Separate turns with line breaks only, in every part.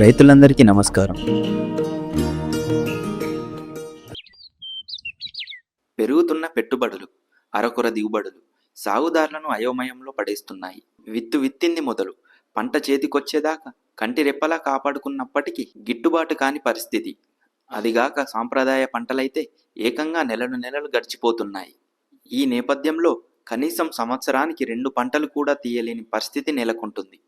రైతులందరికీ నమస్కారం. పెరుగుతున్న పెట్టుబడులు అరకొర దిగుబడులు సాగుదారులను అయోమయంలో పడేస్తున్నాయి. విత్తు విత్తింది మొదలు పంట చేతికొచ్చేదాకా కంటి రెప్పలా కాపాడుకున్నప్పటికీ గిట్టుబాటు కాని పరిస్థితి. అదిగాక సాంప్రదాయ పంటలైతే ఏకంగా నెలలు నెలలు గడిచిపోతున్నాయి. ఈ నేపథ్యంలో కనీసం సంవత్సరానికి రెండు పంటలు కూడా తీయలేని పరిస్థితి నెలకొంటుంది.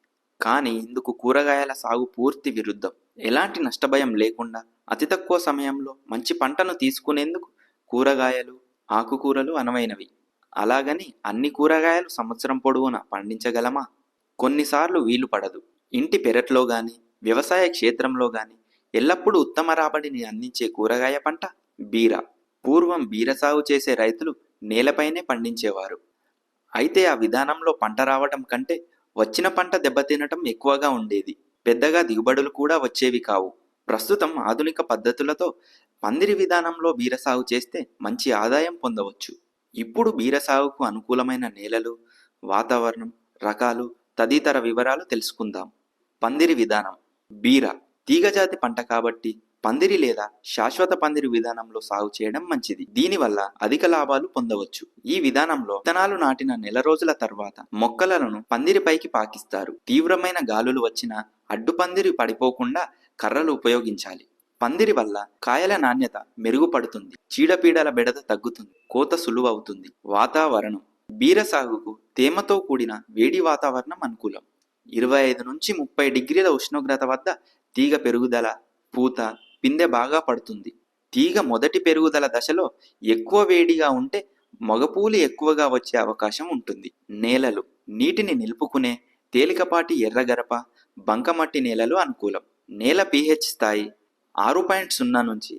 కానీ ఇందుకు కూరగాయల సాగు పూర్తి విరుద్ధం. ఎలాంటి నష్టభయం లేకుండా అతి తక్కువ సమయంలో మంచి పంటను తీసుకునేందుకు కూరగాయలు ఆకుకూరలు అనువైనవి. అలాగని అన్ని కూరగాయలు సంవత్సరం పొడవునా పండించగలమా? కొన్నిసార్లు వీలు పడదు. ఇంటి పెరట్లో గాని వ్యవసాయ క్షేత్రంలో గాని ఎల్లప్పుడూ ఉత్తమ రాబడిని అందించే కూరగాయ పంట బీర. పూర్వం బీర సాగు చేసే రైతులు నేలపైనే పండించేవారు. అయితే ఆ విధానంలో పంట రావటం కంటే వచ్చిన పంట దెబ్బతినటం ఎక్కువగా ఉండేది. పెద్దగా దిగుబడులు కూడా వచ్చేవి కావు. ప్రస్తుతం ఆధునిక పద్ధతులతో పందిరి విధానంలో బీర సాగు చేస్తే మంచి ఆదాయం పొందవచ్చు. ఇప్పుడు బీర సాగుకు అనుకూలమైన నేలలు వాతావరణం రకాలు తదితర వివరాలు తెలుసుకుందాం. పందిరి విధానం. బీర. తీగజాతి పంట కాబట్టి పందిరి లేదా శాశ్వత పందిరి విధానంలో సాగు చేయడం మంచిది. దీనివల్ల అధిక లాభాలు పొందవచ్చు. ఈ విధానంలో విత్తనాలు నాటిన నెల రోజుల తర్వాత మొక్కలను పందిరిపైకి పాకిస్తారు. తీవ్రమైన గాలులు వచ్చినా అడ్డు పందిరి పడిపోకుండా కర్రలు ఉపయోగించాలి. పందిరి వల్ల కాయల నాణ్యత మెరుగుపడుతుంది. చీడపీడల బెడద తగ్గుతుంది. కోత సులువవుతుంది. వాతావరణం బీర సాగుకు తేమతో కూడిన వేడి వాతావరణం అనుకూలం. ఇరవై ఐదు నుంచి ముప్పై డిగ్రీల ఉష్ణోగ్రత వద్ద తీగ పెరుగుదల పూత పిందె బాగా పడుతుంది. తీగ మొదటి పెరుగుదల దశలో ఎక్కువ వేడిగా ఉంటే మగపూలు ఎక్కువగా వచ్చే అవకాశం ఉంటుంది. నేలలు నీటిని నిలుపుకునే తేలికపాటి ఎర్రగరప బంకమట్టి నేలలు అనుకూలం. నేల పీహెచ్ స్థాయి ఆరు పాయింట్ సున్నా నుంచి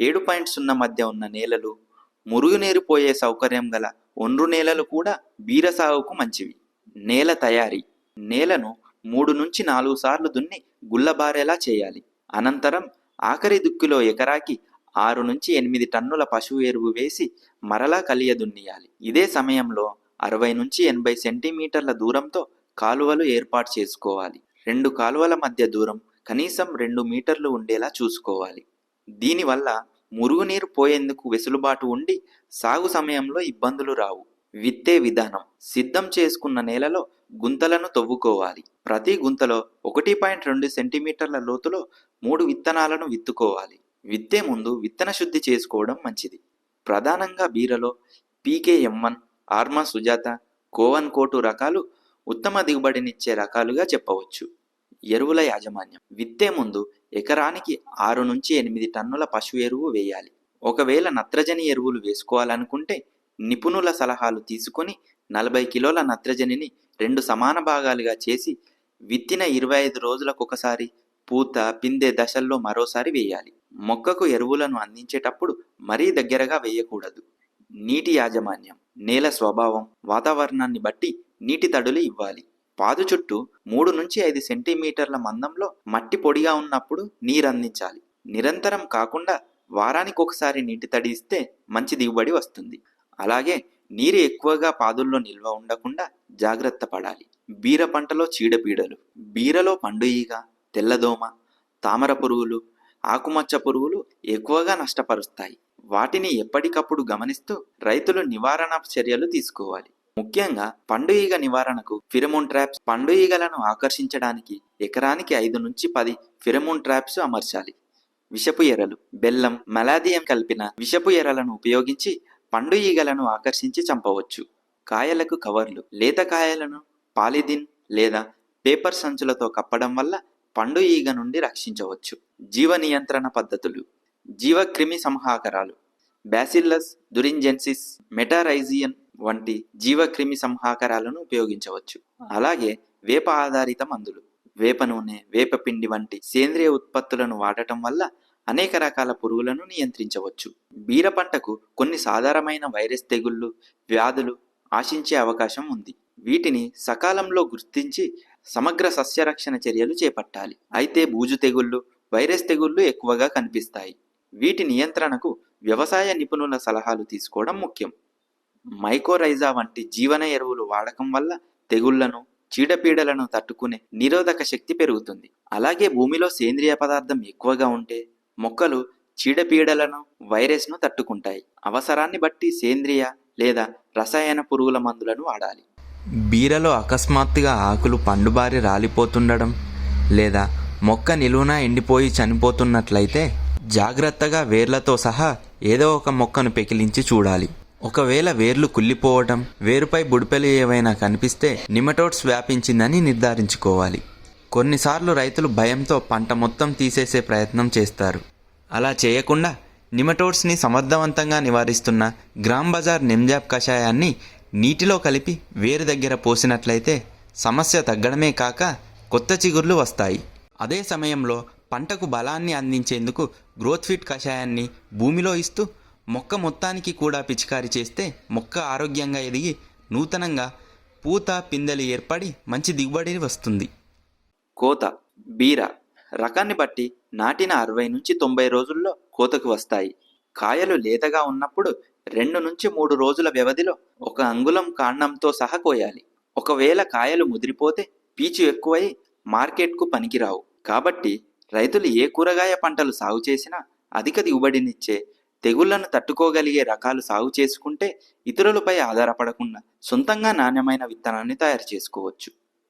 ఏడు పాయింట్ సున్నా మధ్య ఉన్న నేలలు మురుగునీరు పోయే సౌకర్యం గల ఒండ్రు నేలలు కూడా బీర సాగుకు మంచివి. నేల తయారీ. నేలను మూడు నుంచి నాలుగు సార్లు దున్ని గుల్లబారేలా చేయాలి. అనంతరం ఆఖరి దుక్కిలో ఎకరాకి ఆరు నుంచి ఎనిమిది టన్నుల పశువు ఎరువు వేసి మరలా కలియ దున్నియాలి ఇదే సమయంలో అరవై నుంచి ఎనభై సెంటీమీటర్ల దూరంతో కాలువలు ఏర్పాటు చేసుకోవాలి. రెండు కాలువల మధ్య దూరం కనీసం రెండు మీటర్లు ఉండేలా చూసుకోవాలి. దీనివల్ల మురుగునీరు పోయేందుకు వెసులుబాటు ఉండి సాగు సమయంలో ఇబ్బందులు రావు. విత్తే విధానం. సిద్ధం చేసుకున్న నేలలో గుంతలను తవ్వుకోవాలి. ప్రతి గుంతలో ఒకటి పాయింట్ రెండు సెంటీమీటర్ల లోతులో మూడు విత్తనాలను విత్తుకోవాలి. విత్తే ముందు విత్తన శుద్ధి చేసుకోవడం మంచిది. ప్రధానంగా బీరలో పీకేఎంవన్ ఆర్మా సుజాత కోవన్ కోటు రకాలు ఉత్తమ దిగుబడినిచ్చే రకాలుగా చెప్పవచ్చు. ఎరువుల యాజమాన్యం. విత్తే ముందు ఎకరానికి ఆరు నుంచి ఎనిమిది టన్నుల పశు ఎరువు వేయాలి. ఒకవేళ నత్రజని ఎరువులు వేసుకోవాలనుకుంటే నిపుణుల సలహాలు తీసుకొని నలభై కిలోల నత్రజనిని రెండు సమాన భాగాలుగా చేసి విత్తిన ఇరవై ఐదు రోజులకొకసారి పూత పిందె దశల్లో మరోసారి వేయాలి. మొక్కకు ఎరువులను అందించేటప్పుడు మరీ దగ్గరగా వేయకూడదు. నీటి యాజమాన్యం నేల స్వభావం వాతావరణాన్ని బట్టి నీటి తడులు ఇవ్వాలి. పాదు చుట్టూ మూడు నుంచి ఐదు సెంటీమీటర్ల మందంలో మట్టి పొడిగా ఉన్నప్పుడు నీరు అందించాలి. నిరంతరం కాకుండా వారానికి ఒకసారి నీటి తడి ఇస్తే మంచి దిగుబడి వస్తుంది. అలాగే నీరు ఎక్కువగా పాదుల్లో నిల్వ ఉండకుండా జాగ్రత్త పడాలి. బీర పంటలో చీడపీడలు బీరలో పండు ఈగ తెల్లదోమ తామర పురుగులు ఆకుమచ్చ పురుగులు ఎక్కువగా నష్టపరుస్తాయి. వాటిని ఎప్పటికప్పుడు గమనిస్తూ రైతులు నివారణ చర్యలు తీసుకోవాలి. ముఖ్యంగా పండు ఈగ నివారణకు ఫిరమోన్ ట్రాప్స్ పండు ఈగలను ఆకర్షించడానికి ఎకరానికి ఐదు నుంచి పది ఫిరమోన్ ట్రాప్స్ అమర్చాలి. విషపు ఎరలు బెల్లం మలాదియం కలిపిన విషపు ఎరలను ఉపయోగించి పండు ఈగలను ఆకర్షించి చంపవచ్చు. కాయలకు కవర్లు. లేత కాయలను పాలిథిన్ లేదా పేపర్ సంచులతో కప్పడం వల్ల పండు ఈగ నుండి రక్షించవచ్చు. జీవ నియంత్రణ పద్ధతులు. జీవక్రిమి సంహాకరాలు బ్యాసిల్లస్ దురింజెన్సిస్ మెటారైజియన్ వంటి జీవక్రిమి సంహాకరాలను ఉపయోగించవచ్చు. అలాగే వేప ఆధారిత మందులు. వేప నూనె వేప పిండి వంటి సేంద్రియ ఉత్పత్తులను వాడటం వల్ల అనేక రకాల పురుగులను నియంత్రించవచ్చు. బీర పంటకు కొన్ని సాధారణమైన వైరస్ తెగుళ్ళు వ్యాధులు ఆశించే అవకాశం ఉంది. వీటిని సకాలంలో గుర్తించి సమగ్ర సస్యరక్షణ చర్యలు చేపట్టాలి. అయితే బూజు తెగుళ్ళు వైరస్ తెగుళ్ళు ఎక్కువగా కనిపిస్తాయి. వీటి నియంత్రణకు వ్యవసాయ నిపుణుల సలహాలు తీసుకోవడం ముఖ్యం. మైకోరైజా వంటి జీవన ఎరువులు వాడకం వల్ల తెగుళ్ళను చీడపీడలను తట్టుకునే నిరోధక శక్తి పెరుగుతుంది. అలాగే భూమిలో సేంద్రియ పదార్థం ఎక్కువగా ఉంటే మొక్కలు చీడపీడలను వైరస్ను తట్టుకుంటాయి. అవసరాన్ని బట్టి సేంద్రియ లేదా రసాయన పురుగుల మందులను వాడాలి.
బీరలో అకస్మాత్తుగా ఆకులు పండుబారి రాలిపోతుండడం లేదా మొక్క నిలువున ఎండిపోయి చనిపోతున్నట్లయితే జాగ్రత్తగా వేర్లతో సహా ఏదో ఒక మొక్కను పెకిలించి చూడాలి. ఒకవేళ వేర్లు కుళ్ళిపోవటం వేరుపై బుడిపెలు ఏవైనా కనిపిస్తే నిమటోడ్స్ వ్యాపించిందని నిర్ధారించుకోవాలి. కొన్నిసార్లు రైతులు భయంతో పంట మొత్తం తీసేసే ప్రయత్నం చేస్తారు. అలా చేయకుండా నిమటోడ్స్ని సమర్థవంతంగా నివారిస్తున్న గ్రామ్ బజార్ నిమ్జాబ్ కషాయాన్ని నీటిలో కలిపి వేరు దగ్గర పోసినట్లయితే సమస్య తగ్గడమే కాక కొత్త చిగుర్లు వస్తాయి. అదే సమయంలో పంటకు బలాన్ని అందించేందుకు గ్రోత్ ఫిట్ కషాయాన్ని భూమిలో ఇస్తూ మొక్క మొత్తానికి కూడా పిచికారి చేస్తే మొక్క ఆరోగ్యంగా ఎదిగి నూతనంగా పూత పిందెలు ఏర్పడి మంచి దిగుబడి వస్తుంది.
కోత బీర రకాన్ని బట్టి నాటిన అరవై నుంచి తొంభై రోజుల్లో కోతకు వస్తాయి. కాయలు లేతగా ఉన్నప్పుడు రెండు నుంచి మూడు రోజుల వ్యవధిలో ఒక అంగుళం కాండంతో సహా కోయాలి. ఒకవేళ కాయలు ముదిరిపోతే పీచు ఎక్కువై మార్కెట్కు పనికిరావు. కాబట్టి రైతులు ఏ కూరగాయ పంటలు సాగు చేసినా అధిక దిగుబడినిచ్చే తెగుళ్ళను తట్టుకోగలిగే రకాలు సాగు చేసుకుంటే ఇతరులపై ఆధారపడకుండా సొంతంగా నాణ్యమైన విత్తనాన్ని తయారు చేసుకోవచ్చు.